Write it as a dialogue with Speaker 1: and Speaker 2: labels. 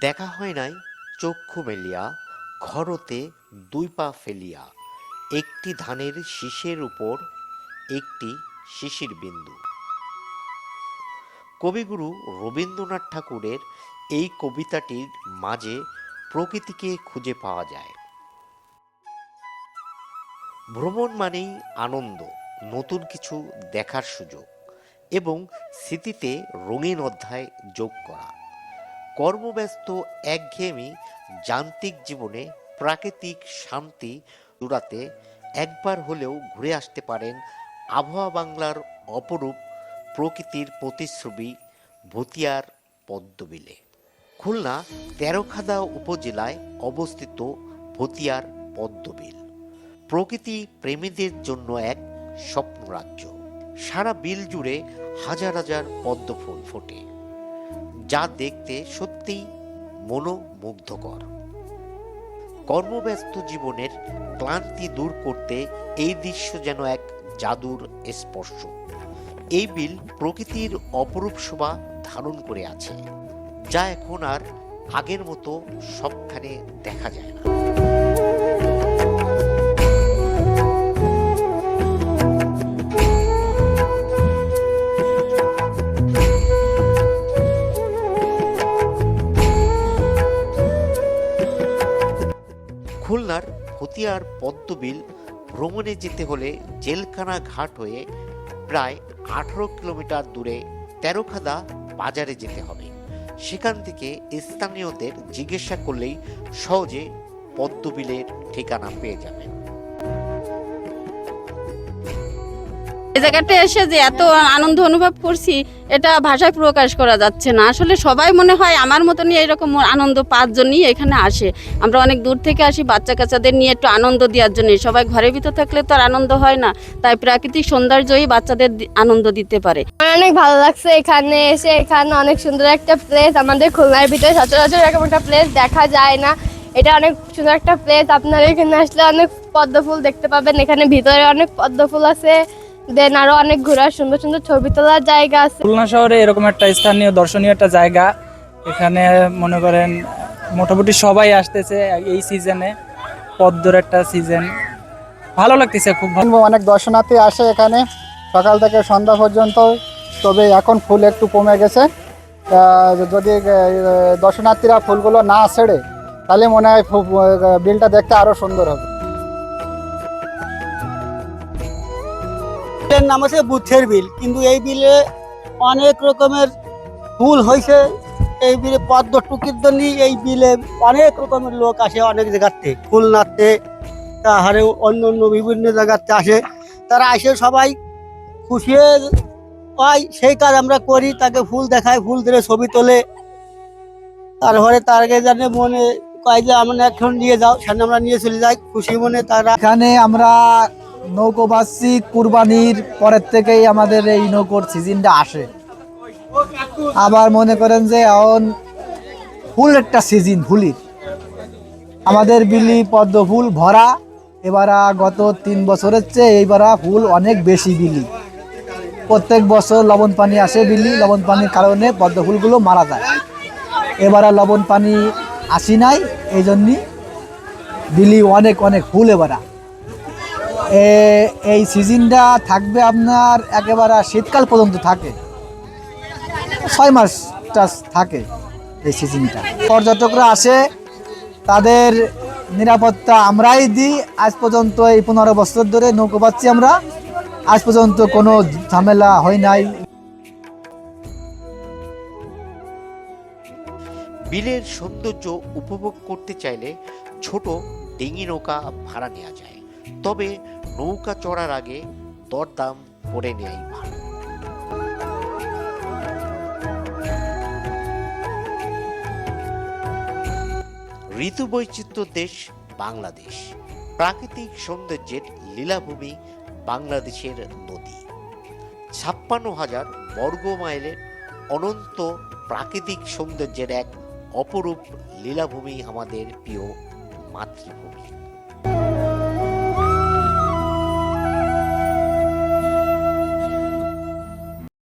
Speaker 1: দেখা হয় নাই চক্ষু মেলিয়া, ঘরতে দুই পা ফেলিয়া। একটি ধানের শীষের উপর, একটি শিশির বিন্দু। কবিগুরু রবীন্দ্রনাথ ঠাকুরের এই কবিতাটির মাঝে প্রকৃতিকে খুঁজে পাওয়া যায়। ভ্রমণ মানেই আনন্দ, নতুন কিছু দেখার সুযোগ এবং স্মৃতিতে রঙিন অধ্যায় যোগ করা। কর্মব্যস্ত একঘেয়েমি যান্ত্রিক জীবনে প্রাকৃতিক শান্তি জোড়াতে একবার হলেও ঘুরে আসতে পারেন আবহাওয়া বাংলার অপরূপ প্রকৃতির প্রতিচ্ছবি ভতিয়ার পদ্মবিলে। খুলনা তেরোখাদা উপজেলায় অবস্থিত ভতিয়ার পদ্মবিল। প্রকৃতি প্রেমীদের জন্য এক স্বপ্ন রাজ্য সারা বিল জুড়ে হাজার হাজার পদ্ম ফুল ফোটে, যা দেখতে সত্যিই মনোমুগ্ধকর। কর্মব্যস্ত জীবনের ক্লান্তি দূর করতে এই দৃশ্য যেন এক জাদুর স্পর্শ। এই বিল প্রকৃতির অপরূপ শোভা ধারণ করে আছে, যা এখন আর আগের মতো সবখানে দেখা যায় না। হতিয়ার পদ্মবিল ভ্রমণে যেতে হলে জেলখানা ঘাট হয়ে প্রায় আঠারো কিলোমিটার দূরে তেরোখাদা বাজারে যেতে হবে। সেখান থেকে স্থানীয়দের জিজ্ঞাসা করলেই সহজে পদ্মবিলের ঠিকানা পেয়ে যাবেন।
Speaker 2: এই জায়গাটা এসে যে এত আনন্দ অনুভব করছি, এটা ভাষায় প্রকাশ করা যাচ্ছে না। আসলে সবাই মনে হয় আমার মতনই এরকম আনন্দ পাঁচজনই এখানে আসে। আমরা অনেক দূর থেকে আসি বাচ্চা কাচ্চাদের নিয়ে একটু আনন্দ দেওয়ার জন্য। সবাই ঘরের ভিতর থাকলে তো আর আনন্দ হয় না, তাই প্রাকৃতিক সৌন্দর্যই বাচ্চাদের আনন্দ দিতে পারে।
Speaker 3: অনেক ভালো লাগছে এখানে এসে। এখানে অনেক সুন্দর একটা প্লেস আমাদের খুলনার ভিতরে সচরাচর এরকম একটা প্লেস দেখা যায় না। এটা অনেক সুন্দর একটা প্লেস আপনারা এখানে আসলে অনেক পদ্ম ফুল দেখতে পাবেন। এখানে ভিতরে অনেক পদ্ম ফুল আছে। দেন আরও অনেক ঘোরার সুন্দর সুন্দর ছবি তোলার জায়গা আছে।
Speaker 4: খুলনা শহরে এরকম একটা স্থানীয় দর্শনীয় একটা জায়গা। এখানে মনে করেন মোটামুটি সবাই আসতেছে এই সিজনে পদ্মর একটা সিজন ভালো লাগতেছে খুব ভালো।
Speaker 5: অনেক দর্শনার্থী আসে এখানে। সকাল থেকে সন্ধ্যা পর্যন্ত তবে এখন ফুল একটু কমে গেছে। যদি দর্শনার্থীরা ফুলগুলো না ছেড়ে তাহলে মনে হয় আহ, বিলটা দেখতে আরও সুন্দর হবে।
Speaker 6: এর নাম আছে বুথের বিল। কিন্তু এই বিলে অনেক রকমের ফুল হয়েছে। এই বিলে পদ্ম টুকির জন্য এই বিলে অনেক রকমের লোক আসে অনেক জায়গাতে। খুলনাতে, তাহারে অন্য অন্য বিভিন্ন জায়গাতে আসে। তারা আসে সবাই খুশি হয়ে সেই কাজ আমরা করি, তাকে ফুল দেখায়, ফুল দিলে ছবি তোলে। তারপরে তার আগে জানে মনে কয় যে, আমরা এখন নিয়ে যাও। সেখানে আমরা নিয়ে চলে যাই। খুশি মনে তারা
Speaker 7: এখানে আমরা নৌকোবাসী কুরবানির পরের থেকেই আমাদের এই নৌকোর সিজনটা আসে। আবার মনে করেন যে এখন ফুল একটা সিজন ফুলির আমাদের বিলি পদ্ম ফুল ভরা, এবার গত তিন বছরের চেয়ে এইবার ফুল অনেক বেশি বিলি। প্রত্যেক বছর লবণ পানি আসে বিলি, লবণ পানির কারণে পদ্ম ফুলগুলো মারা যায়। এবার লবণ পানি আসি নাই এই জন্যই বিলি অনেক অনেক ফুল এবারা এই সিজনটা থাকবে আপনার একেবারে শীতকাল পর্যন্ত থাকে। ছয় মাসটা থাকে এই সিজনটা। পর্যটকরা আসে, তাদের নিরাপত্তা আমরাই দিই। আজ পর্যন্ত এই পনেরো বছর ধরে নৌকো পাচ্ছি আমরা। আজ পর্যন্ত কোনো ঝামেলা হয় নাই।
Speaker 1: বিলের সৌন্দর্য উপভোগ করতে চাইলে ছোট ডিঙি নৌকা ভাড়া নেওয়া যায়। তবে নৌকা চড়ার আগে দরদাম করে নেওয়াই ভালো। ঋতু বৈচিত্র্য দেশ বাংলাদেশ। প্রাকৃতিক সৌন্দর্যের লীলাভূমি বাংলাদেশের নদী। ছাপ্পান্ন হাজার বর্গ মাইলের অনন্ত প্রাকৃতিক সৌন্দর্যের এক অপরূপ লীলাভূমি আমাদের প্রিয় মাতৃভূমি।